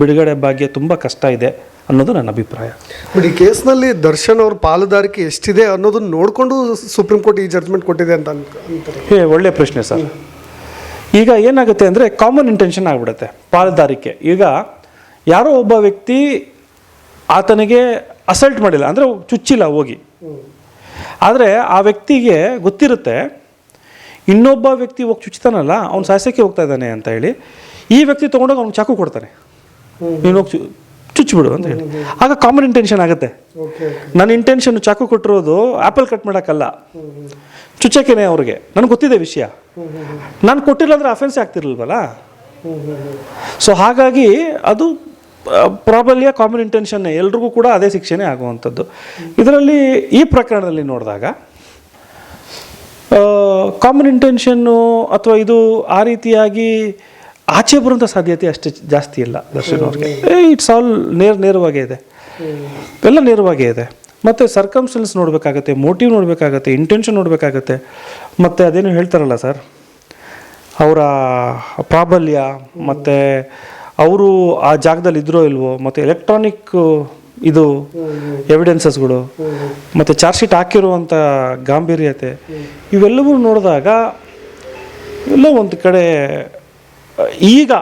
ಬಿಡುಗಡೆ ಭಾಗ್ಯ ತುಂಬ ಕಷ್ಟ ಇದೆ ಅನ್ನೋದು ನನ್ನ ಅಭಿಪ್ರಾಯ. ಬಟ್ ಈ ಕೇಸ್ನಲ್ಲಿ ದರ್ಶನ್ ಅವ್ರ ಪಾಲುದಾರಿಕೆ ಎಷ್ಟಿದೆ ಅನ್ನೋದನ್ನ ನೋಡಿಕೊಂಡು ಸುಪ್ರೀಂ ಕೋರ್ಟ್ ಈ ಜಡ್ಜ್ಮೆಂಟ್ ಕೊಟ್ಟಿದೆ ಅಂತ ಹೇ ಒಳ್ಳೆ ಪ್ರಶ್ನೆ ಸರ್. ಈಗ ಏನಾಗುತ್ತೆ ಅಂದರೆ ಕಾಮನ್ ಇಂಟೆನ್ಷನ್ ಆಗಿಬಿಡುತ್ತೆ ಪಾಲುದಾರಿಕೆ. ಈಗ ಯಾರೋ ಒಬ್ಬ ವ್ಯಕ್ತಿ ಆತನಿಗೆ ಅಸಲ್ಟ್ ಮಾಡಿಲ್ಲ ಅಂದರೆ ಚುಚ್ಚಿಲ್ಲ ಹೋಗಿ. ಆದರೆ ಆ ವ್ಯಕ್ತಿಗೆ ಗೊತ್ತಿರುತ್ತೆ ಇನ್ನೊಬ್ಬ ವ್ಯಕ್ತಿ ಹೋಗಿ ಚುಚ್ತಾನಲ್ಲ ಅವ್ನು ಸಾಹಸಕ್ಕೆ ಹೋಗ್ತಾ ಇದ್ದಾನೆ ಅಂತ ಹೇಳಿ ಈ ವ್ಯಕ್ತಿ ತೊಗೊಂಡೋಗಿ ಅವ್ನು ಚಾಕು ಕೊಡ್ತಾನೆ. ನೀನು ಹೋಗಿ ಚುಚ್ಚಿಬಿಡು ಅಂತ ಹೇಳಿ. ಆಗ ಕಾಮನ್ ಇಂಟೆನ್ಷನ್ ಆಗುತ್ತೆ. ನನ್ನ ಇಂಟೆನ್ಷನ್ ಚಾಕು ಕೊಟ್ಟಿರೋದು ಆ್ಯಪಲ್ ಕಟ್ ಮಾಡೋಕ್ಕಲ್ಲ. ಚುಚ್ಚಕ್ಕೇನೆ ಅವ್ರಿಗೆ. ನನಗೆ ಗೊತ್ತಿದೆ ವಿಷಯ. ನಾನು ಕೊಟ್ಟಿಲ್ಲ ಅಂದರೆ ಅಫೆನ್ಸ್ ಆಗ್ತಿರ್ಲಿಲ್ವಲ್ಲ? ಸೊ ಹಾಗಾಗಿ ಅದು ಪ್ರಾಬಲ್ಯ ಕಾಮನ್ ಇಂಟೆನ್ಷನ್ ಎಲ್ರಿಗೂ ಕೂಡ ಅದೇ ಶಿಕ್ಷೆನೇ ಆಗುವಂಥದ್ದು. ಇದರಲ್ಲಿ ಈ ಪ್ರಕರಣದಲ್ಲಿ ನೋಡಿದಾಗ ಕಾಮನ್ ಇಂಟೆನ್ಷನ್ನು ಅಥವಾ ಇದು ಆ ರೀತಿಯಾಗಿ ಆಚೆ ಬರುವಂಥ ಸಾಧ್ಯತೆ ಅಷ್ಟು ಜಾಸ್ತಿ ಇಲ್ಲ ದರ್ಶನ್ ಅವ್ರಿಗೆ. ಇಟ್ಸ್ ಆಲ್ ನೇರ, ನೇರವಾಗೇ ಇದೆ. ಎಲ್ಲ ನೇರವಾಗೇ ಇದೆ. ಮತ್ತು ಸರ್ಕಮ್ಸ್ಟೆನ್ಸ್ ನೋಡಬೇಕಾಗತ್ತೆ ಮೋಟಿವ್ ನೋಡಬೇಕಾಗತ್ತೆ ಇಂಟೆನ್ಷನ್ ನೋಡಬೇಕಾಗತ್ತೆ. ಮತ್ತು ಅದೇನು ಹೇಳ್ತಾರಲ್ಲ ಸರ್ ಅವರ ಪ್ರಾಬಲ್ಯ, ಮತ್ತು ಅವರು ಆ ಜಾಗದಲ್ಲಿ ಇದ್ರೋ ಇಲ್ವೋ, ಮತ್ತು ಎಲೆಕ್ಟ್ರಾನಿಕ್ ಇದು ಎವಿಡೆನ್ಸಸ್ಗಳು ಮತ್ತು ಚಾರ್ಜ್ ಶೀಟ್ ಹಾಕಿರುವಂಥ ಗಾಂಭೀರ್ಯತೆ, ಇವೆಲ್ಲವೂ ನೋಡಿದಾಗ ಎಲ್ಲ ಒಂದು ಕಡೆ, ಈಗ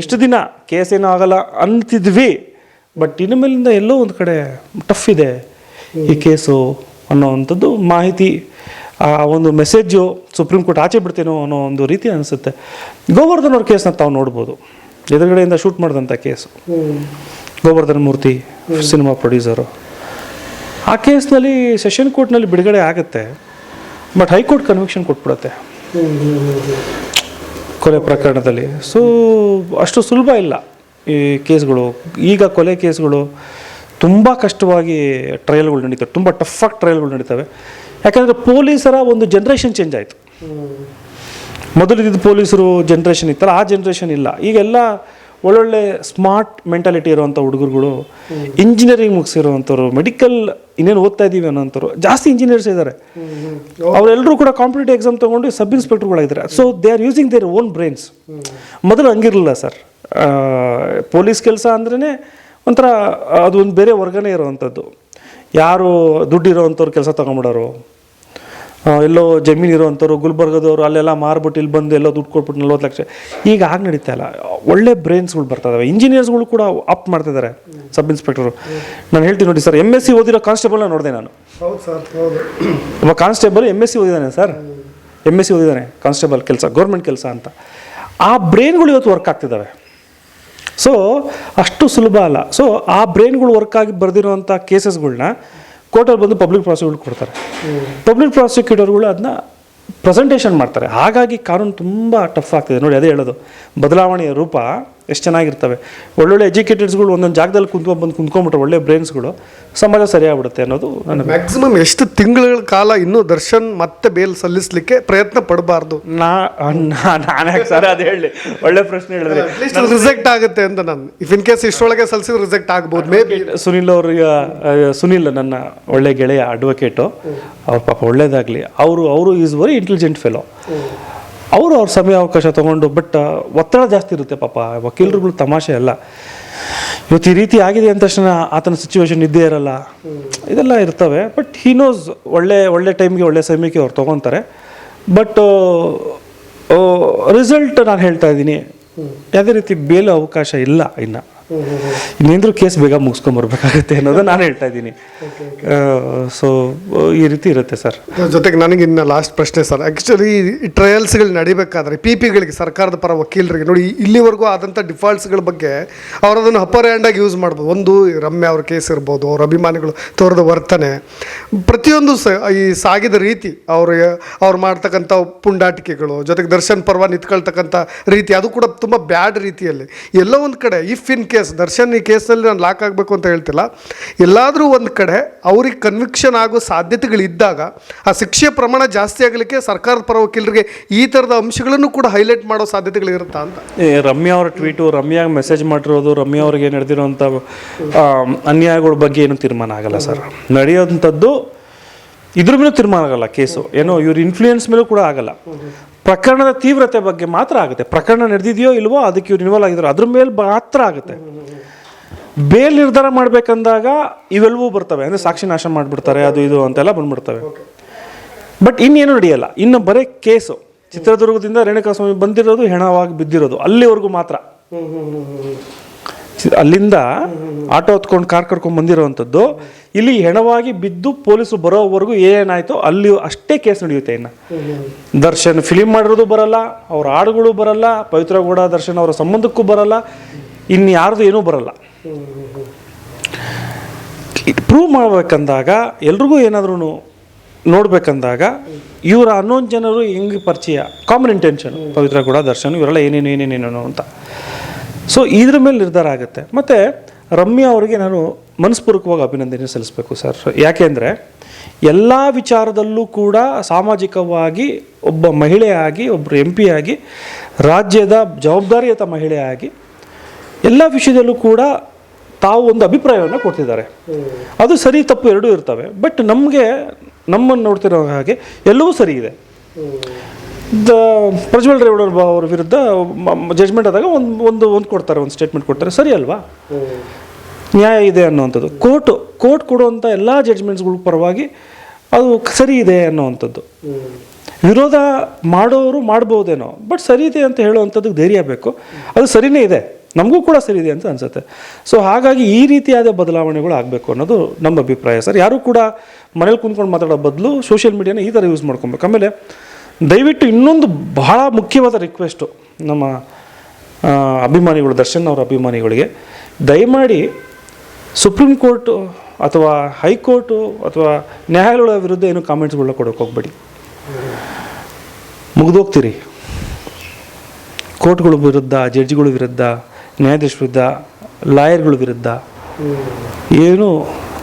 ಇಷ್ಟು ದಿನ ಕೇಸ್ ಏನೂ ಆಗಲ್ಲ ಅಂತಿದ್ವಿ ಬಟ್ ಇನ್ನು ಮೇಲಿಂದ ಎಲ್ಲೋ ಒಂದು ಕಡೆ ಟಫ್ ಇದೆ. ಈ ಕೇಸು ಅನ್ನೋವಂಥದ್ದು ಮಾಹಿತಿ ಆ ಒಂದು ಮೆಸೇಜು ಸುಪ್ರೀಂ ಕೋರ್ಟ್ ಆಚೆ ಬಿಡ್ತೇನೋ ಅನ್ನೋ ಒಂದು ರೀತಿ ಅನಿಸುತ್ತೆ. ಗೋವರ್ಧನ್ ಅವ್ರ ಕೇಸ್ನ ತಾವು ನೋಡ್ಬೋದು. ಎದುರುಗಡೆಯಿಂದ ಶೂಟ್ ಮಾಡಿದಂಥ case. Govardhan Murthy cinema producer ಆ ಕೇಸ್ನಲ್ಲಿ ಸೆಷನ್ ಕೋರ್ಟ್ನಲ್ಲಿ ಬಿಡುಗಡೆ ಆಗುತ್ತೆ ಬಟ್ ಹೈಕೋರ್ಟ್ ಕನ್ವಿಕ್ಷನ್ ಕೊಟ್ಬಿಡುತ್ತೆ. ಕೊಲೆ ಪ್ರಕರಣದಲ್ಲಿ. ಸೊ ಅಷ್ಟು ಸುಲಭ ಇಲ್ಲ ಈ ಕೇಸ್ಗಳು. ಈಗ ಕೊಲೆ ಕೇಸ್ಗಳು ತುಂಬ ಕಷ್ಟವಾಗಿ ಟ್ರಯಲ್ಗಳು ನಡೀತವೆ. ತುಂಬ ಟಫಾಗಿ ಟ್ರಯಲ್ಗಳು ನಡೀತವೆ. ಯಾಕಂದರೆ ಪೊಲೀಸರ ಒಂದು ಜನ್ರೇಷನ್ ಚೇಂಜ್ ಆಯಿತು. ಮೊದಲಿದ್ದ ಪೊಲೀಸರು ಜನ್ರೇಷನ್ ಇತ್ತಲ್ಲ, ಆ ಜನ್ರೇಷನ್ ಇಲ್ಲ. ಈಗೆಲ್ಲ ಒಳ್ಳೊಳ್ಳೆ ಸ್ಮಾರ್ಟ್ ಮೆಂಟಾಲಿಟಿ ಇರುವಂಥ ಹುಡುಗರುಗಳು ಇಂಜಿನಿಯರಿಂಗ್ ಮುಗಿಸಿರುವಂಥವ್ರು ಮೆಡಿಕಲ್ ಇನ್ನೇನು ಓದ್ತಾ ಇದ್ದೀವಿ ಅನ್ನೋಂಥವ್ರು, ಜಾಸ್ತಿ ಇಂಜಿನಿಯರ್ಸ್ ಇದ್ದಾರೆ. ಅವರೆಲ್ಲರೂ ಕೂಡ ಕಾಂಪಿಟೇಟಿವ್ ಎಕ್ಸಾಮ್ ತೊಗೊಂಡು sub ಇನ್ಸ್ಪೆಕ್ಟರ್ಗಳಾಗಿದ್ದಾರೆ so they are using their own brains ಮೊದಲು ಹಂಗಿರಲಿಲ್ಲ ಸರ್. ಪೊಲೀಸ್ ಕೆಲಸ ಅಂದ್ರೇ ಒಂಥರ ಅದು ಒಂದು ಬೇರೆ ವರ್ಗನೇ ಇರೋವಂಥದ್ದು. ಯಾರು ದುಡ್ಡು ಇರೋವಂಥವ್ರು ಕೆಲಸ ತೊಗೊಂಬಿಡೋರು ಎಲ್ಲೋ ಜಮೀನು ಇರೋವಂಥವ್ರು ಗುಲ್ಬರ್ಗದವರು ಅಲ್ಲೆಲ್ಲ ಮಾರ್ಬಿಟ್ಟು ಇಲ್ಲಿ ಬಂದು ಎಲ್ಲೋ ದುಡ್ಡು ಕೊಟ್ಬಿಟ್ಟು ನಲ್ವತ್ತು ಲಕ್ಷ. ಈಗ ಹಾಗೆ ನಡೀತಾ ಇಲ್ಲ. ಒಳ್ಳೆ ಬ್ರೈನ್ಸ್ಗಳು ಬರ್ತಾ ಇದಾವೆ ಇಂಜಿನಿಯರ್ಸ್ಗಳು ಕೂಡ ಅಪ್ ಮಾಡ್ತಿದ್ದಾರೆ ಸಬ್ ಇನ್ಸ್ಪೆಕ್ಟರು. ನಾನು ಹೇಳ್ತೀನಿ ನೋಡಿ ಸರ್ ಎಂ ಎಸ್ ಸಿ ಓದಿರೋ ಕಾನ್ಸ್ಟೇಬಲ್ನ ನೋಡಿದೆ ನಾನು. ಹೌದು ಸರ್ ಹೌದು. ಒಬ್ಬ ಕಾನ್ಸ್ಟೇಬಲ್ ಎಂ ಎಸ್ ಸಿ ಓದಿದ್ದಾನೆ ಸರ್. ಎಂ ಎಸ್ ಸಿ ಓದಿದ್ದಾನೆ ಕಾನ್ಸ್ಟೇಬಲ್ ಕೆಲಸ ಗೌರ್ಮೆಂಟ್ ಕೆಲಸ ಅಂತ. ಆ ಬ್ರೈನ್ಗಳು ಇವತ್ತು ವರ್ಕ್ ಆಗ್ತಿದ್ದಾವೆ ಸೊ ಅಷ್ಟು ಸುಲಭ ಅಲ್ಲ. ಸೊ ಆ ಬ್ರೈನ್ಗಳು ವರ್ಕ್ ಆಗಿ ಬರೆದಿರುವಂಥ ಕೇಸಸ್ಗಳನ್ನ ಕೋರ್ಟಲ್ಲಿ ಬಂದು ಪಬ್ಲಿಕ್ ಪ್ರಾಸಿಕ್ಯೂಟ್ ಕೊಡ್ತಾರೆ. ಪಬ್ಲಿಕ್ ಪ್ರಾಸಿಕ್ಯೂಟರ್ಗಳು ಅದನ್ನ ಪ್ರೆಸೆಂಟೇಷನ್ ಮಾಡ್ತಾರೆ. ಹಾಗಾಗಿ ಕಾನೂನು ತುಂಬ ಟಫ್ ಆಗ್ತಿದೆ. ನೋಡಿ ಅದೇ ಹೇಳೋದು. ಬದಲಾವಣೆಯ ರೂಪ. ಎಷ್ಟು ಚೆನ್ನಾಗಿರ್ತವೆ. ಒಳ್ಳೊಳ್ಳೆ ಎಜುಕೇಟೆಡ್ಸ್ಗಳು ಒಂದೊಂದು ಜಾಗದಲ್ಲಿ ಕುಂತ್ಕೊಂಡು ಬಂದು ಕುಂತ್ಕೊಂಡ್ಬಿಟ್ರೆ ಒಳ್ಳೆ ಬ್ರೇನ್ಸ್ಗಳು ಸಮಾಜ ಸರಿಯಾಗ್ಬಿಡುತ್ತೆ ಅನ್ನೋದು ನನ್ನ ಮ್ಯಾಕ್ಸಿಮಮ್ ಎಷ್ಟು ತಿಂಗಳ ಕಾಲ ಇನ್ನೂ ದರ್ಶನ್ ಮತ್ತೆ ಬೇಲ್ ಸಲ್ಲಿಸಲಿಕ್ಕೆ ಪ್ರಯತ್ನ ಪಡಬಾರ್ದು? ನಾ ನಾನೇ ಸರ್ ಅದು ಹೇಳಿ? ಒಳ್ಳೆ ಪ್ರಶ್ನೆ ಹೇಳಿದ್ರೆ. ರಿಸೆಕ್ಟ್ ರಿಜೆಕ್ಟ್ ಆಗುತ್ತೆ ಅಂತ ನಾನು. ಇಫ್ ಇನ್ ಕೇಸ್ ಇಷ್ಟೊಳಗೆ ಸಲ್ಲಿಸಿದ್ರೆ ರಿಜೆಕ್ಟ್ ಆಗ್ಬೋದು ಮೇ ಬಿ ಸುನಿಲ್ ಅವ್ರಿಗೆ ಸುನಿಲ್ ನನ್ನ ಒಳ್ಳೆ ಗೆಳೆಯ ಅಡ್ವೊಕೇಟು ಅವ್ರ ಪಾಪ ಒಳ್ಳೇದಾಗಲಿ. ಅವರು ಅವರು ಈಸ್ ವೆರಿ ಇಂಟೆಲಿಜೆಂಟ್ ಫೆಲೋ ಅವರು ಅವ್ರ ಸಮಯ ಅವಕಾಶ ತಗೊಂಡು ಬಟ್ ಒತ್ತಡ ಜಾಸ್ತಿ ಇರುತ್ತೆ ಪಾಪ. ವಕೀಲರುಗಳು ತಮಾಷೆ ಅಲ್ಲ. ಇವತ್ತು ಈ ರೀತಿ ಆಗಿದೆ ಅಂದ ತಕ್ಷಣ ಆತನ ಸಿಚುವೇಶನ್ ಇದ್ದೇ ಇರಲ್ಲ. ಇದೆಲ್ಲ ಇರ್ತವೆ ಬಟ್ ಹಿ ನೋಸ್ ಒಳ್ಳೆ ಒಳ್ಳೆ ಟೈಮ್ಗೆ ಒಳ್ಳೆ ಸಮಯಕ್ಕೆ ಅವ್ರು ತೊಗೊತಾರೆ. ಬಟ್ ರಿಸಲ್ಟ್ ನಾನು ಹೇಳ್ತಾ ಇದ್ದೀನಿ. ಯಾವುದೇ ರೀತಿ ಬೇಲು ಅವಕಾಶ ಇಲ್ಲ ಇನ್ನು. ಇನ್ನೇಂದ್ರೂ ಕೇಸ್ ಬೇಗ ಮುಗಿಸ್ಕೊಂಬರ್ಬೇಕಾಗುತ್ತೆ ಅನ್ನೋದು ನಾನು ಹೇಳ್ತಾ ಇದ್ದೀನಿ. ಸೊ ಈ ರೀತಿ ಇರುತ್ತೆ ಸರ್. ಜೊತೆಗೆ ನನಗೆ ಇನ್ನು ಲಾಸ್ಟ್ ಪ್ರಶ್ನೆ ಸರ್ ಆ್ಯಕ್ಚುಲಿ ಈ ಟ್ರಯಲ್ಸ್ಗಳು ನಡಿಬೇಕಾದ್ರೆ ಪಿ ಪಿಗಳಿಗೆ ಸರ್ಕಾರದ ಪರ ವಕೀಲರಿಗೆ ನೋಡಿ ಇಲ್ಲಿವರೆಗೂ ಆದಂಥ ಡಿಫಾಲ್ಟ್ಸ್ಗಳ ಬಗ್ಗೆ ಅವರು ಅದನ್ನು ಅಪ್ಪರ್ ಹ್ಯಾಂಡಾಗಿ ಯೂಸ್ ಮಾಡ್ಬೋದು. ಒಂದು ರಮ್ಯ ಅವ್ರ ಕೇಸ್ ಇರ್ಬೋದು ಅವ್ರ ಅಭಿಮಾನಿಗಳು ತೋರಿದ ವರ್ತನೆ. ಪ್ರತಿಯೊಂದು ಸ ಈ ಸಾಗಿದ ರೀತಿ ಅವರು ಅವ್ರು ಮಾಡ್ತಕ್ಕಂಥ ಪುಂಡಾಟಿಕೆಗಳು ಜೊತೆಗೆ ದರ್ಶನ್ ಪರ್ವ ನಿಂತ್ಕೊಳ್ತಕ್ಕಂಥ ರೀತಿ ಅದು ಕೂಡ ತುಂಬ ಬ್ಯಾಡ್ ರೀತಿಯಲ್ಲಿ. ಎಲ್ಲೋ ಒಂದು ಕಡೆ ಇಫ್ ಇನ್ ಕೇಸ್, ದರ್ಶನ್ ಈ ಕೇಸಲ್ಲಿ ನಾನು ಲಾಕ್ ಆಗಬೇಕು ಅಂತ ಹೇಳ್ತಿಲ್ಲ. ಎಲ್ಲಾದರೂ ಒಂದು ಕಡೆ ಅವ್ರಿಗೆ ಕನ್ವಿಕ್ಷನ್ ಆಗೋ ಸಾಧ್ಯತೆಗಳಿದ್ದಾಗ ಆ ಶಿಕ್ಷೆ ಪ್ರಮಾಣ ಜಾಸ್ತಿ ಆಗಲಿಕ್ಕೆ ಸರ್ಕಾರದ ಪರ ವಕೀಲರಿಗೆ ಈ ಥರದ ಅಂಶಗಳನ್ನು ಕೂಡ ಹೈಲೈಟ್ ಮಾಡೋ ಸಾಧ್ಯತೆಗಳಿರುತ್ತಾ ಅಂತ. ರಮ್ಯಾ ಅವರ ಟ್ವೀಟು ರಮ್ಯಾ ಮೆಸೇಜ್ ಮಾಡಿರೋದು, ರಮ್ಯಾ ಅವ್ರಿಗೆ ನಡೆದಿರುವಂಥ ಅನ್ಯಾಯಗಳ ಬಗ್ಗೆ ಏನು ತೀರ್ಮಾನ ಆಗಲ್ಲ ಸರ್. ನಡೆಯೋಂಥದ್ದು ಇದ್ರ ಮೇಲೂ ತೀರ್ಮಾನ ಆಗಲ್ಲ ಕೇಸು. ಏನೋ ಇವ್ರ ಇನ್ಫ್ಲೂಯೆನ್ಸ್ ಮೇಲೂ ಕೂಡ ಆಗಲ್ಲ. ಪ್ರಕರಣದ ತೀವ್ರತೆ ಬಗ್ಗೆ ಮಾತ್ರ ಆಗುತ್ತೆ. ಪ್ರಕರಣ ನಡೆದಿದೆಯೋ ಇಲ್ವೋ ಅದಕ್ಕೆ ಇವ್ರು ಇನ್ವಾಲ್ವ್ ಆಗಿದ್ರು ಅದ್ರ ಮೇಲೆ ಮಾತ್ರ ಆಗುತ್ತೆ. ಬೇಲ್ ನಿರ್ಧಾರ ಮಾಡ್ಬೇಕಂದಾಗ ಇವೆಲ್ಲವೂ ಬರ್ತವೆ. ಅಂದರೆ ಸಾಕ್ಷಿ ನಾಶ ಮಾಡಿಬಿಡ್ತಾರೆ, ಅದು ಇದು ಅಂತೆಲ್ಲ ಬಂದ್ಬಿಡ್ತವೆ. ಬಟ್ ಇನ್ನೇನು ನಡೆಯಲ್ಲ. ಇನ್ನು ಬರೇ ಕೇಸು. ಚಿತ್ರದುರ್ಗದಿಂದ ರೇಣುಕಾಸ್ವಾಮಿ ಬಂದಿರೋದು ಹೆಣವಾಗಿ ಬಿದ್ದಿರೋದು. ಅಲ್ಲಿವರೆಗೂ ಮಾತ್ರ. ಅಲ್ಲಿಂದ ಆಟೋ ಹೊತ್ಕೊಂಡು ಕಾರ್ ಕರ್ಕೊಂಡು ಬಂದಿರೋವಂಥದ್ದು ಇಲ್ಲಿ ಹೆಣವಾಗಿ ಬಿದ್ದು ಪೊಲೀಸು ಬರೋವರೆಗೂ ಏನಾಯ್ತು ಅಲ್ಲಿ ಅಷ್ಟೇ ಕೇಸ್ ನಡೆಯುತ್ತೆ ಇನ್ನು. ದರ್ಶನ್ ಫಿಲಿಮ್ ಮಾಡಿರೋದು ಬರಲ್ಲ, ಅವ್ರ ಹಾಡುಗಳು ಬರಲ್ಲ, ಪವಿತ್ರ ಗೌಡ, ದರ್ಶನ್ ಅವರ ಸಂಬಂಧಕ್ಕೂ ಬರಲ್ಲ ಇನ್ನು ಯಾರ್ದು ಏನೂ ಬರಲ್ಲ. ಪ್ರೂವ್ ಮಾಡ್ಬೇಕಂದಾಗ ಎಲ್ರಿಗೂ ಏನಾದ್ರೂ ನೋಡ್ಬೇಕಂದಾಗ ಇವರ ಅನ್ನೋನ್ ಜನರು ಹೆಂಗೆ ಪರಿಚಯ? ಕಾಮನ್ ಇಂಟೆನ್ಷನ್ ಪವಿತ್ರ ಕೂಡ ದರ್ಶನ್, ಇವರೆಲ್ಲ ಏನೇನು ಏನೇನೇನು ಅಂತ. ಸೊ ಇದ್ರ ಮೇಲೆ ನಿರ್ಧಾರ ಆಗುತ್ತೆ. ಮತ್ತು ರಮ್ಯಾ ಅವರಿಗೆ ನಾನು ಮನಸ್ಪೂರ್ವಕವಾಗಿ ಅಭಿನಂದನೆ ಸಲ್ಲಿಸಬೇಕು ಸರ್. ಯಾಕೆಂದರೆ ಎಲ್ಲ ವಿಚಾರದಲ್ಲೂ ಕೂಡ ಸಾಮಾಜಿಕವಾಗಿ ಒಬ್ಬ ಮಹಿಳೆಯಾಗಿ ಒಬ್ಬರು ಎಂ ಪಿ ಆಗಿ ರಾಜ್ಯದ ಜವಾಬ್ದಾರಿಯುತ ಮಹಿಳೆಯಾಗಿ ಎಲ್ಲ ವಿಷಯದಲ್ಲೂ ಕೂಡ ತಾವು ಒಂದು ಅಭಿಪ್ರಾಯವನ್ನು ಕೊಡ್ತಿದ್ದಾರೆ. ಅದು ಸರಿ ತಪ್ಪು ಎರಡೂ ಇರ್ತವೆ. ಬಟ್ ನಮಗೆ ನಮ್ಮನ್ನು ನೋಡ್ತಿರೋ ಹಾಗೆ ಎಲ್ಲವೂ ಸರಿ ಇದೆ. ದ ಪ್ರಜ್ವಲ್ ರೇವಣ್ಣ ಅವ್ರ ವಿರುದ್ಧ ಜಜ್ಮೆಂಟ್ ಆದಾಗ ಒಂದು ಒಂದು ಒಂದು ಕೊಡ್ತಾರೆ, ಒಂದು ಸ್ಟೇಟ್ಮೆಂಟ್ ಕೊಡ್ತಾರೆ. ಸರಿ ಅಲ್ವಾ? ನ್ಯಾಯ ಇದೆ ಅನ್ನೋವಂಥದ್ದು. ಕೋರ್ಟು ಕೋರ್ಟ್ ಕೊಡುವಂಥ ಎಲ್ಲ ಜಡ್ಜ್ಮೆಂಟ್ಸ್ಗಳ ಪರವಾಗಿ ಅದು ಸರಿ ಇದೆ ಅನ್ನೋವಂಥದ್ದು. ವಿರೋಧ ಮಾಡೋರು ಮಾಡ್ಬೋದೇನೋ ಬಟ್ ಸರಿ ಇದೆ ಅಂತ ಹೇಳುವಂಥದ್ದು ಧೈರ್ಯ ಬೇಕು. ಅದು ಸರಿನೇ ಇದೆ. ನಮಗೂ ಕೂಡ ಸರಿ ಇದೆ ಅಂತ ಅನಿಸುತ್ತೆ. ಸೊ ಹಾಗಾಗಿ ಈ ರೀತಿಯಾದ ಬದಲಾವಣೆಗಳು ಆಗಬೇಕು ಅನ್ನೋದು ನಮ್ಮ ಅಭಿಪ್ರಾಯ ಸರ್. ಯಾರು ಕೂಡ ಮನೇಲಿ ಕುಂತ್ಕೊಂಡು ಮಾತಾಡೋ ಬದಲು ಸೋಷಿಯಲ್ ಮೀಡಿಯಾನ ಈ ಥರ ಯೂಸ್ ಮಾಡ್ಕೊಬೇಕು. ಆಮೇಲೆ ದಯವಿಟ್ಟು ಇನ್ನೊಂದು ಬಹಳ ಮುಖ್ಯವಾದ ರಿಕ್ವೆಸ್ಟು ನಮ್ಮ ಅಭಿಮಾನಿಗಳು, ದರ್ಶನ್ ಅವರ ಅಭಿಮಾನಿಗಳಿಗೆ. ದಯಮಾಡಿ ಸುಪ್ರೀಂ ಕೋರ್ಟು ಅಥವಾ ಹೈಕೋರ್ಟು ಅಥವಾ ನ್ಯಾಯಾಲಯಗಳ ವಿರುದ್ಧ ಏನು ಕಾಮೆಂಟ್ಸ್ಗಳನ್ನ ಕೊಡೋಕೆ ಹೋಗ್ಬೇಡಿ. ಮುಗಿದೋಗ್ತೀರಿ. ಕೋರ್ಟ್ಗಳ ವಿರುದ್ಧ, ಜಡ್ಜ್ಗಳ ವಿರುದ್ಧ ನ್ಯಾಯಾಧೀಶ ವಿರುದ್ಧ, ಲಾಯರ್ಗಳ ವಿರುದ್ಧ ಏನು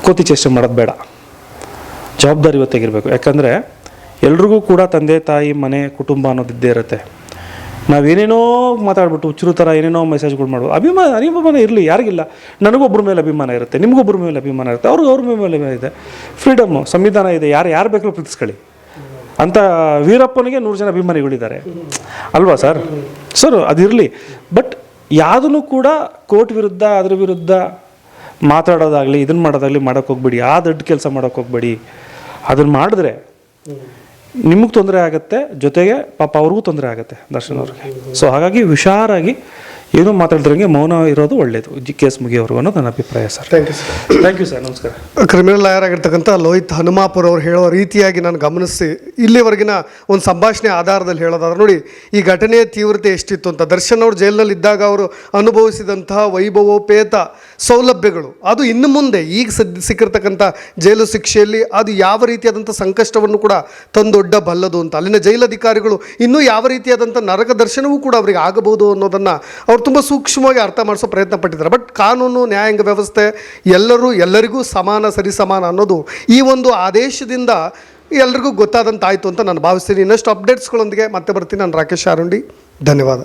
ಕೋತಿ ಚೇಷ್ಟೆ ಮಾಡೋದು ಬೇಡ. ಜವಾಬ್ದಾರಿ ಇವತ್ತಾಗಿರಬೇಕು. ಯಾಕಂದರೆ ಎಲ್ರಿಗೂ ಕೂಡ ತಂದೆ, ತಾಯಿ, ಮನೆ, ಕುಟುಂಬ ಅನ್ನೋದಿದ್ದೇ ಇರುತ್ತೆ. ನಾವೇನೇನೋ ಮಾತಾಡ್ಬಿಟ್ಟು ಹುಚ್ಚರು ಥರ ಏನೇನೋ ಮೆಸೇಜ್ಗಳು ಮಾಡೋದು ಅಭಿಮಾನ ಅಭಿಮಾನ ಇರಲಿ, ಯಾರಿಗಿಲ್ಲ. ನನಗೊಬ್ಬರ ಮೇಲೆ ಅಭಿಮಾನ ಇರುತ್ತೆ ನಿಮಗೊಬ್ಬರ ಮೇಲೆ ಅಭಿಮಾನ ಇರುತ್ತೆ ಅವ್ರಿಗೆ ಅವ್ರ ಮೇಲೆ ಇದೆ. ಫ್ರೀಡಮ್ಮು ಸಂವಿಧಾನ ಇದೆ, ಯಾರು ಯಾರು ಬೇಕಾದ್ರೂ ಪ್ರೀತಿಸ್ಕೊಳ್ಳಿ. ಅಂತ ವೀರಪ್ಪನಿಗೆ ನೂರು ಜನ ಅಭಿಮಾನಿಗಳಿದ್ದಾರೆ. ಅಲ್ವಾ ಸರ್ ಸರ್ ಅದಿರಲಿ ಬಟ್ ಯಾವುದನ್ನು ಕೂಡ ಕೋರ್ಟ್ ವಿರುದ್ಧ, ಅದ್ರ ವಿರುದ್ಧ ಮಾತಾಡೋದಾಗಲಿ ಇದನ್ನು ಮಾಡೋದಾಗಲಿ ಮಾಡೋಕ್ಕೆ ಹೋಗ್ಬೇಡಿ. ಆ ದೊಡ್ಡ ಕೆಲಸ ಮಾಡೋಕೆ ಹೋಗ್ಬೇಡಿ. ಅದನ್ನು ಮಾಡಿದ್ರೆ ನಿಮಗೆ ತೊಂದರೆ ಆಗುತ್ತೆ ಜೊತೆಗೆ ಪಾಪ ಅವ್ರಿಗೂ ತೊಂದರೆ ಆಗುತ್ತೆ ದರ್ಶನ್ ಅವ್ರಿಗೆ. ಸೊ ಹಾಗಾಗಿ ಹುಷಾರಾಗಿ ಏನೂ ಮಾತಾಡ್ದಂಗೆ ಮೌನ ಇರೋದು ಒಳ್ಳೆಯದು ಜಿ ಕೇಸ್ ಮುಗಿಯೋವರೆಗೂ ಅನ್ನೋದು ನನ್ನ ಅಭಿಪ್ರಾಯ sir. Thank you sir thank you sir ನಮಸ್ಕಾರ. ಕ್ರಿಮಿನಲ್ ಲಾಯರ್ ಆಗಿರ್ತಕ್ಕಂಥ ಲೋಹಿತ್ ಹನುಮಾಪುರ್ ಅವರು ಹೇಳೋ ರೀತಿಯಾಗಿ ನಾನು ಗಮನಿಸಿ ಇಲ್ಲಿವರೆಗಿನ ಒಂದು ಸಂಭಾಷಣೆ ಆಧಾರದಲ್ಲಿ ಹೇಳೋದಾದ್ರೆ ನೋಡಿ ಈ ಘಟನೆಯ ತೀವ್ರತೆ ಎಷ್ಟಿತ್ತು ಅಂತ. ದರ್ಶನ್ ಅವರು ಜೈಲಿನಲ್ಲಿ ಇದ್ದಾಗ ಅವರು ಅನುಭವಿಸಿದಂತಹ ವೈಭವೋಪೇತ ಸೌಲಭ್ಯಗಳು ಅದು ಇನ್ನು ಮುಂದೆ ಈಗ ಸದ್ ಸಿಕ್ಕಿರ್ತಕ್ಕಂಥ ಜೈಲು ಶಿಕ್ಷೆಯಲ್ಲಿ ಅದು ಯಾವ ರೀತಿಯಾದಂಥ ಸಂಕಷ್ಟವನ್ನು ಕೂಡ ತಂದೊಡ್ಡಬಲ್ಲದು ಅಂತ. ಅಲ್ಲಿನ ಜೈಲಧಿಕಾರಿಗಳು ಇನ್ನೂ ಯಾವ ರೀತಿಯಾದಂಥ ನರಕ ದರ್ಶನವೂ ಕೂಡ ಅವರಿಗೆ ಆಗಬಹುದು ಅನ್ನೋದನ್ನು ಅವರು ಅವ್ರು ತುಂಬ ಸೂಕ್ಷ್ಮವಾಗಿ ಅರ್ಥ ಮಾಡಿಸೋ ಪ್ರಯತ್ನ ಪಟ್ಟಿದ್ದಾರೆ. ಬಟ್ ಕಾನೂನು, ನ್ಯಾಯಾಂಗ ವ್ಯವಸ್ಥೆ ಎಲ್ಲರೂ ಎಲ್ಲರಿಗೂ ಸಮಾನ, ಸರಿ ಸಮಾನ ಅನ್ನೋದು ಈ ಒಂದು ಆದೇಶದಿಂದ ಎಲ್ರಿಗೂ ಗೊತ್ತಾದಂತಾಯಿತು ಅಂತ ನಾನು ಭಾವಿಸ್ತೀನಿ. ಇನ್ನಷ್ಟು ಅಪ್ಡೇಟ್ಸ್ಗಳೊಂದಿಗೆ ಮತ್ತೆ ಬರ್ತೀನಿ. ನಾನು ರಾಕೇಶ್ ಆರುಂಡಿ ಧನ್ಯವಾದ.